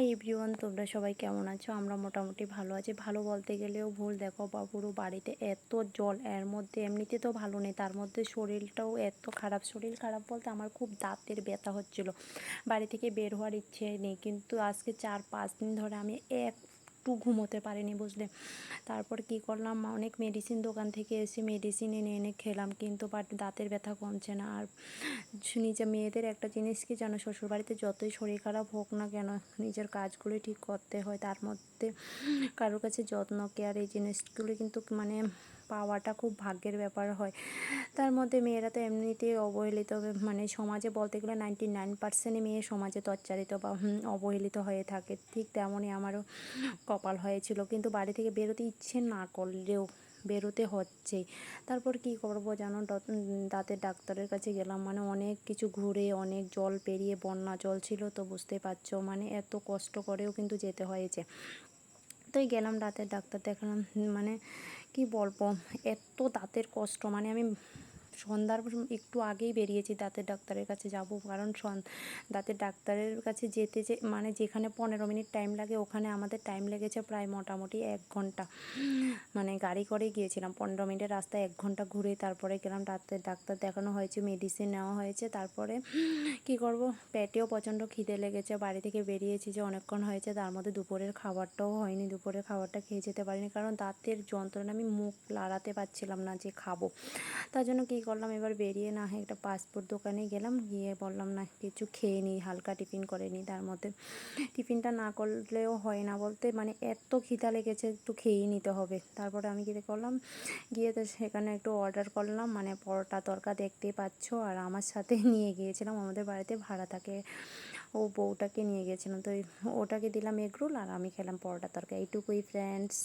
Hi everyone, তোমরা সবাই কেমন আছো? আমরা মোটামুটি ভালো আছি। ভালো বলতে গেলেও ভুল দেখো বা বাড়িতে এত জল, এর মধ্যে এমনিতে তো ভালো নেই, তার মধ্যে শরীরটাও এত খারাপ। শরীর খারাপ বলতে আমার খুব দাঁতের ব্যথা হচ্ছিল। বাড়ি থেকে বের হওয়ার ইচ্ছে নেই, কিন্তু আজকে চার পাঁচ দিন ধরে আমি একটু ঘুমোতে পারিনি বুঝলে। তারপর কি করলাম অনেক মেডিসিন দোকান থেকে এসে মেডিসিন এনে এনে খেলাম, কিন্তু বাট দাঁতের ব্যথা কমছে না। আর নিজে মেয়েদের একটা জিনিস কি যেন শ্বশুরবাড়িতে যতই শরীর খারাপ হোক না কেন, নিজের কাজগুলি ঠিক করতে হয়। তার মধ্যে কারোর কাছে যত্ন কেয়ার এই জিনিসগুলি কিন্তু মানে পাওয়াটা খুব ভাগ্যের ব্যাপার হয়। তার মধ্যে মেয়েরা তো এমনিতেই অবহেলিত মানে সমাজে বলতে গেলে নাইনটি নাইন পার্সেন্টই মেয়ে সমাজে তচ্চারিত বা অবহেলিত হয়ে থাকে। ঠিক তেমনই আমারও কপাল হয়েছিল। কিন্তু বাড়ি থেকে বেরোতে ইচ্ছে না করলেও বেরোতে হচ্ছেই তারপর কি করব জানো? দাঁতের ডাক্তারের কাছে গেলাম। মানে অনেক কিছু ঘুরে, অনেক জল পেরিয়ে বন্যা জল ছিল, তো বুঝতে পারছ? মানে এত কষ্ট করেও কিন্তু যেতে হয়েছে। তাই গেলাম দাঁতের ডাক্তার দেখালাম। মানে কি বলব এত দাঁতের কষ্ট। মানে আমি সন্ধ্যার একটু আগেই বেরিয়েছি দাঁতের ডাক্তারের কাছে যাব। কারণ দাঁতের ডাক্তারের কাছে যেতে যে মানে যেখানে পনেরো মিনিট টাইম লাগে, ওখানে আমাদের টাইম লেগেছে প্রায় মোটামুটি এক ঘণ্টা। মানে গাড়ি করে গিয়েছিলাম। পনেরো মিনিটের রাস্তায় এক ঘণ্টা ঘুরে তারপরে গেলাম, দাঁতের ডাক্তার দেখানো হয়েছে মেডিসিন নেওয়া হয়েছে। তারপরে কি করব? পেটেও প্রচণ্ড খিদে লেগেছে। বাড়ি থেকে বেরিয়েছি যে অনেকক্ষণ হয়েছে, তার মধ্যে দুপুরের খাবারটাও হয়নি। দুপুরের খাবারটা খেয়ে যেতে পারিনি। কারণ দাঁতের যন্ত্রণা আমি মুখ লাড়াতে পারছিলাম না যে খাব। তার জন্য কী করলাম, এবার বেরিয়ে না একটা পাসপোর্ট দোকানে গেলাম, গিয়ে বললাম, না, কিছু খেয়ে নিই হালকা টিফিন করে নিই তার মধ্যে টিফিনটা না করলেও হয় না বলতে মানে এত খিদা লেগেছে, একটু খেয়েই নিতে হবে। তারপরে আমি কী করলাম, গিয়ে তো সেখানে একটু অর্ডার করলাম মানে পরোটা তরকা দেখতেই পাচ্ছ, আর আমার সাথে নিয়ে গিয়েছিলাম, আমাদের বাড়িতে ভাড়া থাকে। ও বউটাকে নিয়ে গিয়েছিলাম, তো ওটাকে দিলাম এগরোল আর আমি খেলাম পরোটা তরকা। এইটুকুই ফ্রেন্ডস